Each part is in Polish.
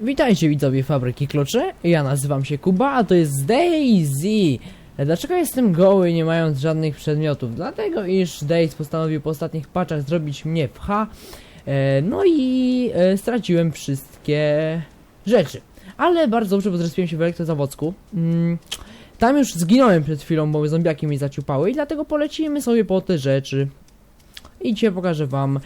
Witajcie widzowie Fabryki Kluczy, ja nazywam się Kuba, a to jest Daisy. Dlaczego jestem goły nie mając żadnych przedmiotów? Dlatego iż Daisy postanowił po ostatnich paczach zrobić mnie w H, e, no i e, straciłem wszystkie rzeczy. Ale bardzo dobrze, bo zrespiłem się w elektrozawocku. Mm, tam już zginąłem przed chwilą, bo zombiaki mi zaciupały i dlatego polecimy sobie po te rzeczy. I dzisiaj pokażę wam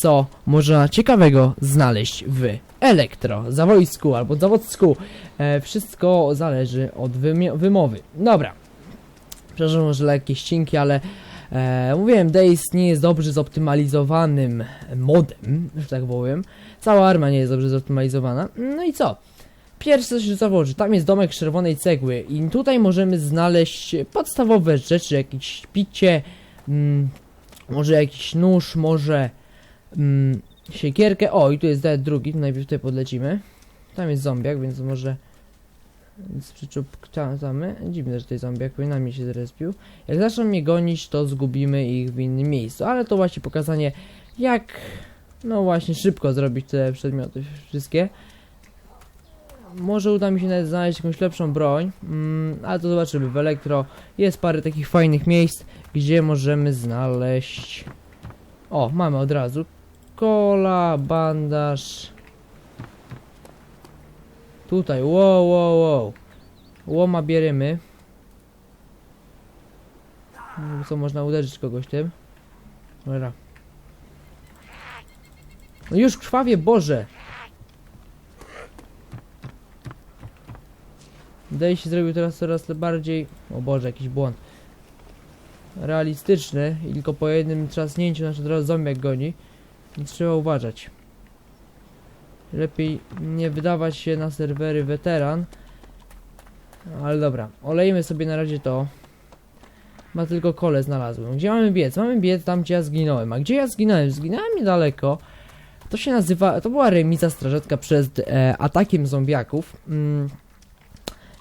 co można ciekawego znaleźć w elektro, zawojsku albo zawodsku. E, wszystko zależy od wymowy. Dobra. Przepraszam, może lekkie ścinki, ale e, mówiłem, Days nie jest dobrze zoptymalizowanym modem, że tak powiem. Cała arma nie jest dobrze zoptymalizowana. No i co? Pierwsze się założy, tam jest domek czerwonej cegły i tutaj możemy znaleźć podstawowe rzeczy, jakieś picie, mm, może jakiś nóż, może mm, siekierkę. O, i tu jest nawet drugi, najpierw tutaj podlecimy. Tam jest zombiak, więc może z przyczupkamy. Dziwne, że tutaj zombiak powinna mi się zrespił. Jak zaczną mnie gonić, to zgubimy ich w innym miejscu. Ale to właśnie pokazanie, jak no właśnie szybko zrobić te przedmioty wszystkie. Może uda mi się nawet znaleźć jakąś lepszą broń, mm, ale to zobaczymy. W elektro jest parę takich fajnych miejsc, gdzie możemy znaleźć o, mamy od razu. Kola, bandaż. Tutaj, wow, wow, wow. Łoma bierzemy. No, Co, można uderzyć kogoś tym? Dobra. No już krwawie, Boże! Dej się zrobił teraz coraz bardziej... O Boże, jakiś błąd realistyczny i tylko po jednym trzasnięciu nasz od razu goni. Więc trzeba uważać. Lepiej nie wydawać się na serwery weteran. Ale dobra, olejmy sobie na razie to. Ma tylko kole znalazłem. Gdzie mamy biec? Mamy biec tam, gdzie ja zginąłem. A gdzie ja zginąłem? Zginąłem niedaleko. To się nazywa, to była remiza strażetka przed e, atakiem zombiaków. Mm.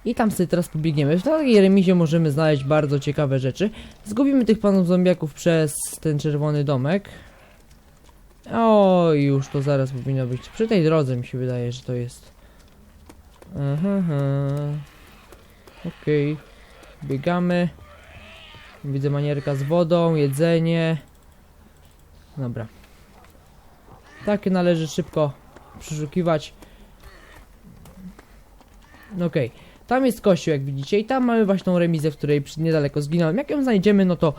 I tam sobie teraz pobiegniemy. W takiej remizie możemy znaleźć bardzo ciekawe rzeczy. Zgubimy tych panów zombiaków przez ten czerwony domek. O, już to zaraz powinno być. Przy tej drodze mi się wydaje, że to jest. Aha, aha. Okej. Biegamy. Widzę manierka z wodą, jedzenie. Dobra. Takie należy szybko przeszukiwać. Okej. Tam jest kościół, jak widzicie, i tam mamy właśnie tą remizę, w której niedaleko zginąłem. Jak ją znajdziemy, no to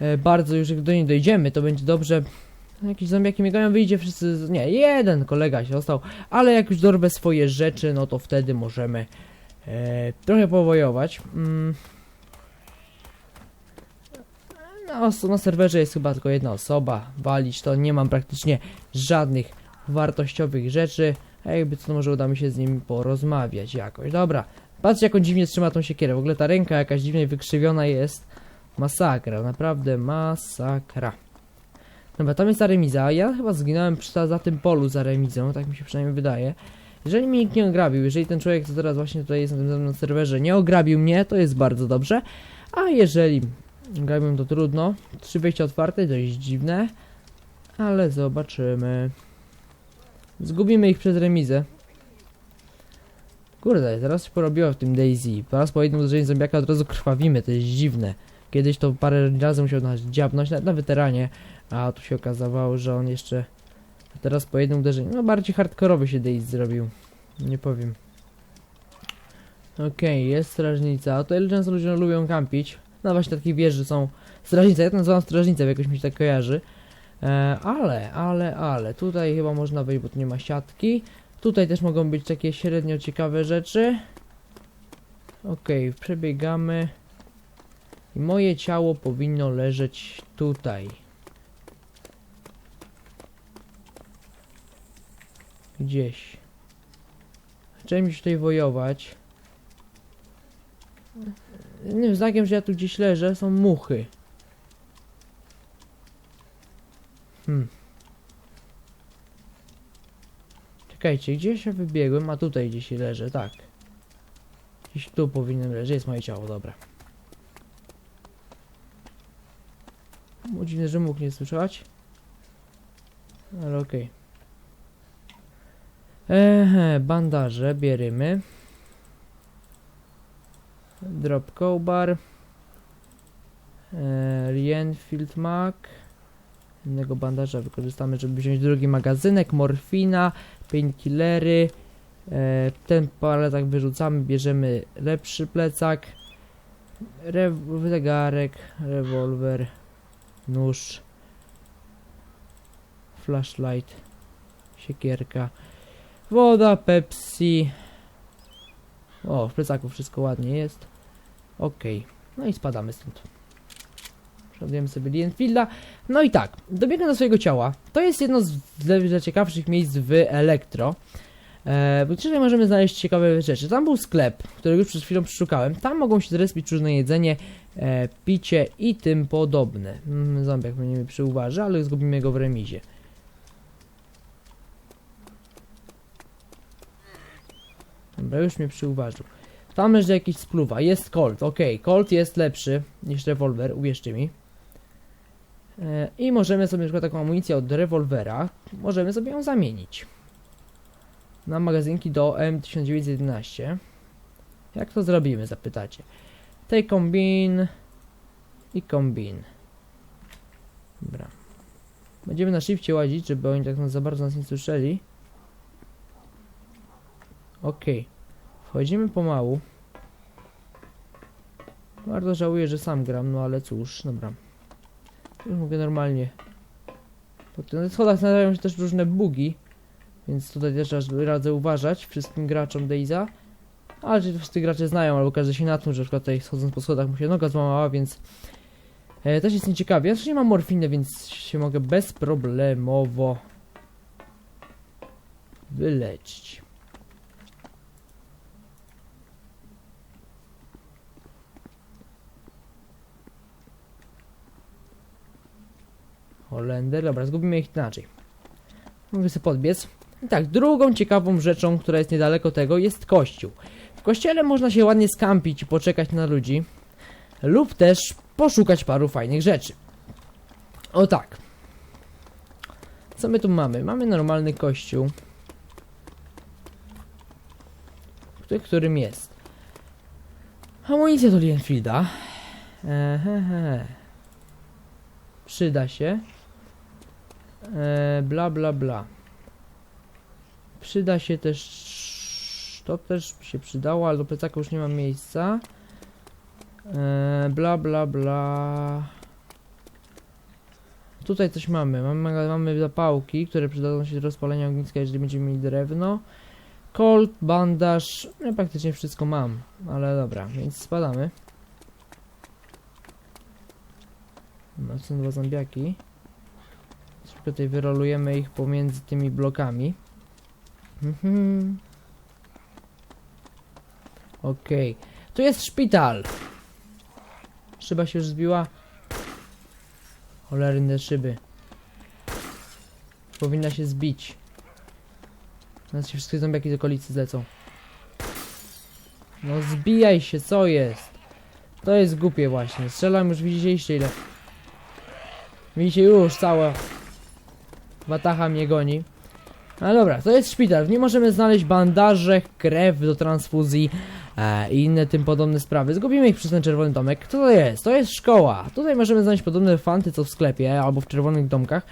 e, bardzo już jak do niej dojdziemy, to będzie dobrze. Jakieś zombiaki miegają, wyjdzie wszyscy, nie, jeden kolega się ostał, ale jak już dorwę swoje rzeczy, no to wtedy możemy e, trochę powojować. Mm. No, os- na serwerze jest chyba tylko jedna osoba, walić to nie mam praktycznie żadnych wartościowych rzeczy, a jakby co, to może uda mi się z nim porozmawiać jakoś. Dobra, Patrzcie jak on dziwnie trzyma tą siekierę. W ogóle ta ręka jakaś dziwnie wykrzywiona jest. Masakra, naprawdę masakra. Dobra, tam jest ta remiza. Ja chyba zginąłem przy, za tym polu za remizą, tak mi się przynajmniej wydaje. Jeżeli mnie nikt nie ograbił, jeżeli ten człowiek, co teraz właśnie tutaj jest na tym na serwerze, nie ograbił mnie, to jest bardzo dobrze. A jeżeli ograbił, to trudno. Trzy wejścia otwarte, dość dziwne. Ale zobaczymy. Zgubimy ich przez remizę. Kurde, teraz się porobiło w tym Daisy. Teraz po jednym uderzeniu zombiaka od razu krwawimy, to jest dziwne. Kiedyś to parę razy musiał nas dziabnąć, nawet na weteranie, a tu się okazało, że on jeszcze... Teraz po jednym uderzeniu, no bardziej hardkorowy się Daisy zrobił. Nie powiem. Okej, jest strażnica. To ile często ludzie lubią kampić. No właśnie takich wieży są strażnice. Ja to nazywam strażnicę, jakoś mi się tak kojarzy. E, ale, ale, ale. Tutaj chyba można wejść, bo tu nie ma siatki. Tutaj też mogą być takie średnio ciekawe rzeczy. Okej, przebiegamy. I moje ciało powinno leżeć tutaj. Gdzieś. Chciałem się tutaj wojować. Innym znakiem, że ja tu gdzieś leżę, są muchy. Hmm. Czekajcie, gdzieś ja wybiegłem, a tutaj gdzieś leżę, tak. Gdzieś tu powinienem leżeć, jest moje ciało, dobra. Dziwne, że mógł nie słyszeć. Ale okej. Ehe, bandaże bierzemy. Drop Cowbar. E, Rienfield Mac. Innego bandaża wykorzystamy, żeby wziąć drugi magazynek. Morfina, painkillery. E, ten paletak wyrzucamy, bierzemy lepszy plecak. Re zegarek, rewolwer, nóż, flashlight, siekierka, woda, Pepsi. O, w plecaku wszystko ładnie jest. Okej, no i spadamy stąd. Przeładujemy sobie Lienfielda. No i tak, dobiegam do swojego ciała. To jest jedno z z ciekawszych miejsc w Elektro. E, tutaj możemy znaleźć ciekawe rzeczy. Tam był sklep, którego już przed chwilą przeszukałem. Tam mogą się zrespić różne jedzenie, e, picie i tym podobne. Mm, zombiak mnie nie przyuważy, ale zgubimy go w remizie. Dobra, już mnie przyuważył. Tam leży jakiś spluwa. Jest Colt, ok. Colt jest lepszy niż rewolwer, uwierzcie mi. E, I możemy sobie na przykład taką amunicję od rewolwera, możemy sobie ją zamienić na magazynki do M1911. Jak to zrobimy, zapytacie. Tej kombin i kombin. Dobra. Będziemy na shifcie łazić, żeby oni tak za bardzo nas nie słyszeli. Okej. Wchodzimy pomału. Bardzo żałuję, że sam gram, no ale cóż, dobra. Już mogę normalnie. Po tych schodach znajdują się też różne bugi. Więc tutaj też radzę uważać wszystkim graczom Dayza. Ale czy wszyscy gracze znają, albo każdy się natknął, że na przykład tutaj schodząc po schodach mu się noga złamała, więc e, też jest nieciekawie. Ja też nie mam morfiny, więc się mogę bezproblemowo wyleczyć. Holender, dobra, zgubimy ich inaczej. Mogę sobie podbiec. I tak, drugą ciekawą rzeczą, która jest niedaleko tego, jest kościół. W kościele można się ładnie skampić i poczekać na ludzi, lub też poszukać paru fajnych rzeczy. O tak. Co my tu mamy? Mamy normalny kościół, który, którym jest amunicja do Lienfielda. Ehehe. Przyda się. E, bla bla bla. Przyda się też. To też się przydało, ale do plecaka już nie mam miejsca. E, bla bla bla. Tutaj coś mamy. Mamy, mamy zapałki, które przydadzą się do rozpalenia ogniska, jeżeli będziemy mieli drewno. Colt, bandaż. No praktycznie wszystko mam, ale dobra, więc spadamy. No, są dwa zombiaki. Szybko tutaj wyrolujemy ich pomiędzy tymi blokami. Mhm. Okej. Tu jest szpital. Szyba się już zbiła. Cholerne szyby. Powinna się zbić. Teraz się wszystkie zombiaki z okolicy zlecą. No zbijaj się, co jest? To jest głupie właśnie. Strzelam już widzieliście ile. Widzicie już cała Watacha mnie goni. No dobra, to jest szpital. W nim możemy znaleźć bandaże, krew do transfuzji e, i inne tym podobne sprawy. Zgubimy ich przez ten czerwony domek. Co to jest? To jest szkoła. Tutaj możemy znaleźć podobne fanty co w sklepie albo w czerwonych domkach.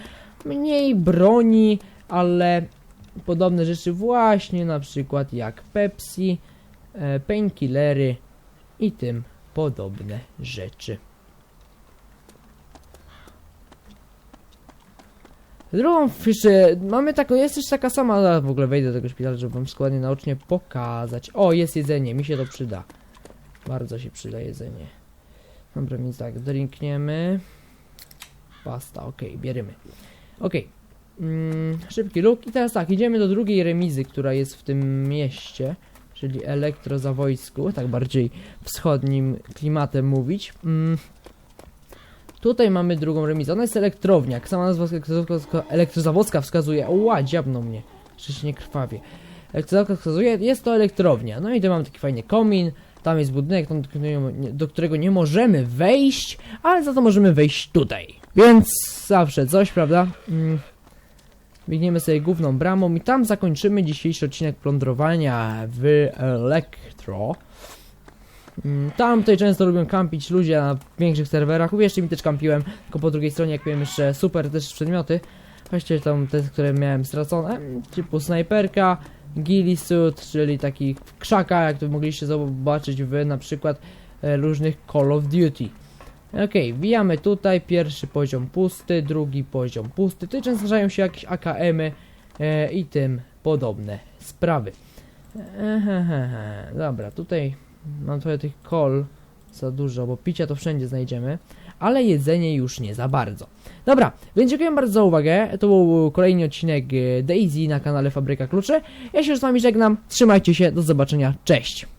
Mniej broni, ale podobne rzeczy właśnie na przykład jak Pepsi, e, painkillery i tym podobne rzeczy. Drugą jeszcze, mamy taką, jest też taka sama, ale w ogóle wejdę do tego szpitala, żeby wam składnie naocznie pokazać. O, jest jedzenie, mi się to przyda. Bardzo się przyda jedzenie. Dobra, więc tak, drinkniemy. Pasta, ok, bierzemy. Ok. Mm, szybki luk i teraz tak, idziemy do drugiej remizy, która jest w tym mieście, czyli elektro za wojsku, tak bardziej wschodnim klimatem mówić. Mm, Tutaj mamy drugą remizę. Ona jest elektrownia. Jak sama nazwa elektrozawodska wskazuje. Ła, dziabną mnie. Się nie krwawie. Elektrozawodska wskazuje, jest to elektrownia. No i tu mamy taki fajny komin. Tam jest budynek, do którego nie możemy wejść, ale za to możemy wejść tutaj. Więc zawsze coś, prawda? Mm. Biegniemy sobie główną bramą i tam zakończymy dzisiejszy odcinek plądrowania w Elektro. Mm, Tam tutaj często lubią kampić ludzie na większych serwerach. Uwierzcie mi też kampiłem, tylko po drugiej stronie jak miałem jeszcze super też przedmioty. Weźcie tam te, które miałem stracone, typu snajperka, ghillie suit, czyli taki krzaka, jak to mogliście zobaczyć w na przykład e, różnych Call of Duty. Okej, wbijamy tutaj, pierwszy poziom pusty, drugi poziom pusty. Tutaj często zdarzają się jakieś AKM-y e, i tym podobne sprawy. Ehehehe. Dobra, tutaj mam trochę tych kol za dużo, bo picia to wszędzie znajdziemy, ale jedzenie już nie za bardzo. Dobra, więc dziękuję bardzo za uwagę. To był kolejny odcinek e, Daisy na kanale Fabryka Kluczy. Ja się już z wami żegnam. Trzymajcie się, do zobaczenia. Cześć!